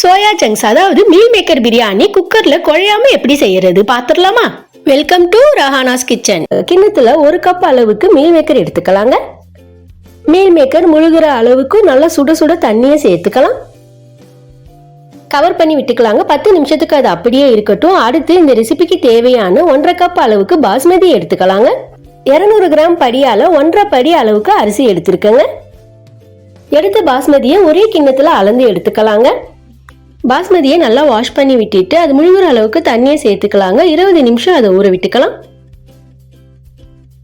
Soya chunks அதாவது meal maker biryani குக்கர்ல குழையாம எப்படி செய்யறது? பாத்துடலாமா வெல்கம் டு ரஹானாஸ் கிச்சன். கிண்ணத்துல ஒரு கப் அளவுக்கு மீல் மேக்கர் எடுத்துக்கலாங்க. மீல் மேக்கர் முழுகிற அளவுக்கு நல்லா சுட சுட தண்ணியை சேர்த்துக்கலாம். கவர் பண்ணி விட்டுக்கலாங்க. பத்து நிமிஷத்துக்கு அது அப்படியே இருக்கட்டும். அடுத்து இந்த ரெசிபிக்கு தேவையான ஒன்றரை கப் அளவுக்கு பாஸ்மதி எடுத்துக்கலாங்க. இருநூறு கிராம் படியால ஒன்றரை படி அளவுக்கு அரிசி எடுத்திருக்கேங்க. எடுத்த பாஸ்மதியை ஒரே கிண்ணத்துல அளந்து எடுத்துக்கலாங்க. பாஸ்மதியை நல்லா வாஷ் பண்ணி விட்டுட்டு அது முழுகிற அளவுக்கு தண்ணியை சேர்த்துக்கலாங்க. இருபது நிமிஷம் அதை ஊற விட்டுக்கலாம்.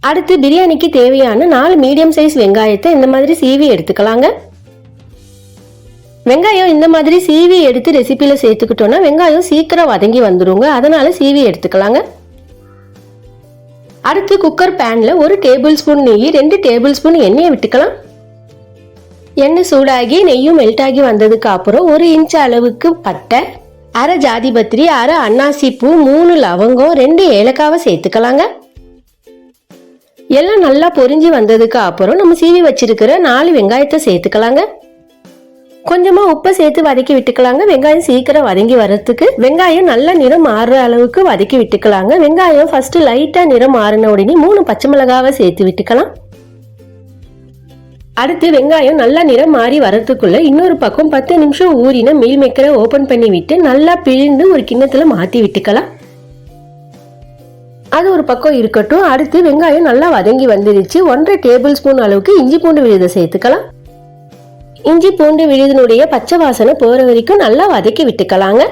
அடுத்து பிரியாணிக்கு தேவையான நாலு மீடியம் சைஸ் வெங்காயத்தை இந்த மாதிரி சீவி எடுத்துக்கலாங்க. வெங்காயம் இந்த மாதிரி சீவி எடுத்து ரெசிபியில சேர்த்துக்கிட்டோன்னா வெங்காயம் சீக்கிரம் வதங்கி வந்துடுங்க அதனால சீவி எடுத்துக்கலாங்க. அடுத்து குக்கர் பேன்ல ஒரு டேபிள் ஸ்பூன் நெய் ரெண்டு டேபிள் ஸ்பூன் எண்ணெயை விட்டுக்கலாம். எண்ணெய் சூடாகி நெய்யும் மெல்ட் ஆகி வந்ததுக்கு அப்புறம் ஒரு இன்ச் அளவுக்கு பட்டை அரை ஜாதிபத்திரி அரை அன்னாசி பூ மூணு லவங்கம் ரெண்டு ஏலக்காவை சேர்த்துக்கலாங்க. எல்லாம் நல்லா பொரிஞ்சு வந்ததுக்கு அப்புறம் நம்ம சீவி வச்சிருக்கிற நாலு வெங்காயத்தை சேர்த்துக்கலாங்க. கொஞ்சமா உப்பை சேர்த்து வதக்கி விட்டுக்கலாங்க. வெங்காயம் சீக்கிரம் வதங்கி வர்றதுக்கு. வெங்காயம் நல்ல நிறம் மாறுற அளவுக்கு வதக்கி விட்டுக்கலாங்க. வெங்காயம் ஃபர்ஸ்ட் லைட்டா நிறம் மாறின உடனே மூணு பச்சை மிளகாவை சேர்த்து விட்டுக்கலாம். அடுத்து வெங்காயம் நல்லா நிறம் மாறி வரதுக்குள்ள இன்னொரு பக்கம் பத்து நிமிஷம் ஊறின மீல் மேக்கரை ஓபன் பண்ணி விட்டு நல்லா பிழிந்து ஒரு கிண்ணத்துல மாத்தி விட்டுக்கலாம். அது ஒரு பக்கம் இருக்கட்டும். அடுத்து வெங்காயம் நல்லா வதங்கி வந்துருச்சு. ஒன்றரை டேபிள் ஸ்பூன் அளவுக்கு இஞ்சி பூண்டு விழுதை சேர்த்துக்கலாம். இஞ்சி பூண்டு விழுதினுடைய பச்சை வாசனை போற வரைக்கும் நல்லா வதக்கி விட்டுக்கலாங்க.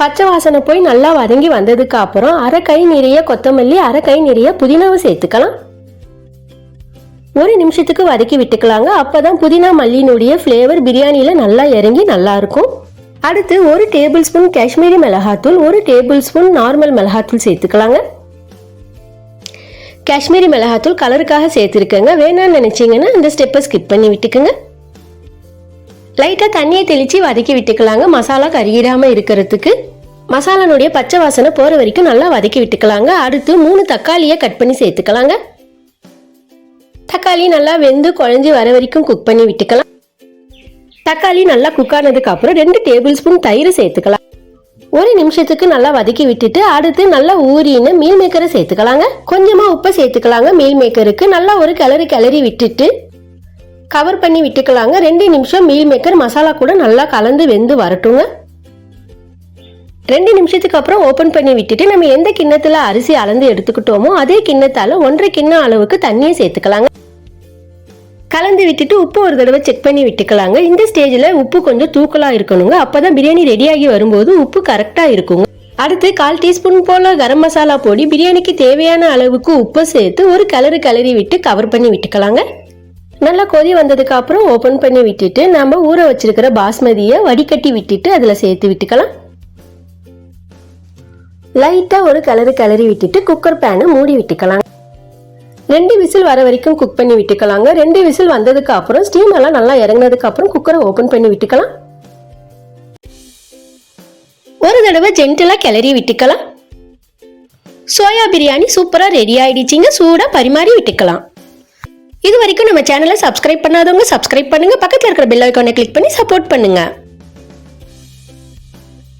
பச்சை வாசனை போய் நல்லா வதங்கி வந்ததுக்கு அப்புறம் அரை கை நிறைய கொத்தமல்லி அரை கை நிறைய புதினாவை சேர்த்துக்கலாம். ஒரு நிமிஷத்துக்கு வதக்கி விட்டுக்கலாங்க. அப்பதான் புதினா மல்லியினுடைய ஃப்ளேவர் பிரியாணியில நல்லா இறங்கி நல்லா இருக்கும். அடுத்து ஒரு டேபிள் ஸ்பூன் காஷ்மீரி மிளகாத்தூள் ஒரு டேபிள் ஸ்பூன் நார்மல் மிளகாத்தூள் சேர்த்துக்கலாங்க. காஷ்மீரி மிளகாத்தூள் கலருக்காக சேர்த்துருக்கேங்க. வேணாம்னு நினச்சிங்கன்னா இந்த ஸ்டெப்பை ஸ்கிப் பண்ணி விட்டுக்குங்க. லைட்டாக தண்ணியை தெளித்து வதக்கி விட்டுக்கலாங்க. மசாலா கருகிடாமல் இருக்கிறதுக்கு. மசாலானுடைய பச்சை வாசனை போகிற வரைக்கும் நல்லா வதக்கி விட்டுக்கலாங்க. அடுத்து மூணு தக்காளியை கட் பண்ணி சேர்த்துக்கலாங்க. தக்காளி நல்லா வெந்து குழஞ்சி வர வரைக்கும் குக் பண்ணி விட்டுக்கலாம். தக்காளி நல்லா குக் ஆனதுக்கு அப்புறம் ரெண்டு டேபிள் ஸ்பூன் தயிர் சேர்த்துக்கலாம். ஒரு நிமிஷத்துக்கு நல்லா வதக்கி விட்டுட்டு அடுத்து நல்லா ஊறின மீல் மேக்கரை சேர்த்துக்கலாங்க. கொஞ்சமா உப்பை சேர்த்துக்கலாங்க. மீல் மேக்கருக்கு நல்லா ஒரு கிளறி கிளறி விட்டுட்டு கவர் பண்ணி விட்டுக்கலாங்க. ரெண்டு நிமிஷம் மீல் மேக்கர் மசாலா கூட நல்லா கலந்து வெந்து வரட்டுங்க. ரெண்டு நிமிஷத்துக்கு அப்புறம் ஓபன் பண்ணி விட்டுட்டு நம்ம எந்த கிண்ணத்துல அரிசி அளந்து எடுத்துக்கிட்டோமோ அதே கிண்ணத்தால ஒன்றரை கிண்ணம் அளவுக்கு தண்ணியை சேர்த்துக்கலாங்க. கலந்து விட்டுட்டு உப்பு ஒரு தடவை செக் பண்ணி விட்டுக்கலாங்க. இந்த ஸ்டேஜில் உப்பு கொஞ்சம் தூக்கலாக இருக்கணுங்க. அப்போ தான் பிரியாணி ரெடியாகி வரும்போது உப்பு கரெக்டாக இருக்குங்க. அடுத்து கால் டீஸ்பூன் போல கரம் மசாலா பொடி பிரியாணிக்கு தேவையான அளவுக்கு உப்பை சேர்த்து ஒரு கலரு கலரி விட்டு கவர் பண்ணி விட்டுக்கலாங்க. நல்லா கொதி வந்ததுக்கு அப்புறம் ஓபன் பண்ணி விட்டுட்டு நம்ம ஊற வச்சிருக்கிற பாஸ்மதியை வடிகட்டி விட்டுட்டு அதில் சேர்த்து விட்டுக்கலாம். லைட்டாக ஒரு கலரு கலரி விட்டுட்டு குக்கர் பேனை மூடி விட்டுக்கலாம் ரெண்டு விசில் வர வரைக்கும் குக் பண்ணி விட்டுக்கலாங்க. ரெண்டு விசில் வந்ததுக்கு அப்புறம் ஸ்டீம் எல்லாம் நல்லா இறங்கினதுக்கு அப்புறம் குக்கரை ஓபன் பண்ணி விட்டுக்கலாம். ஒரு தடவை ஜென்டலா கிளறி விட்டுக்கலாம். சோயா பிரியாணி சூப்பரா ரெடி ஆகிடுச்சிங்க சூடா பரிமாறி விட்டுக்கலாம். இது வரைக்கும் நம்ம சேனலை சப்ஸ்கிரைப் பண்ணாதவங்க சப்ஸ்கிரைப் பண்ணுங்க. பக்கத்தில் இருக்கிற பெல் ஐக்கானை கிளிக் பண்ணி சப்போர்ட் பண்ணுங்க.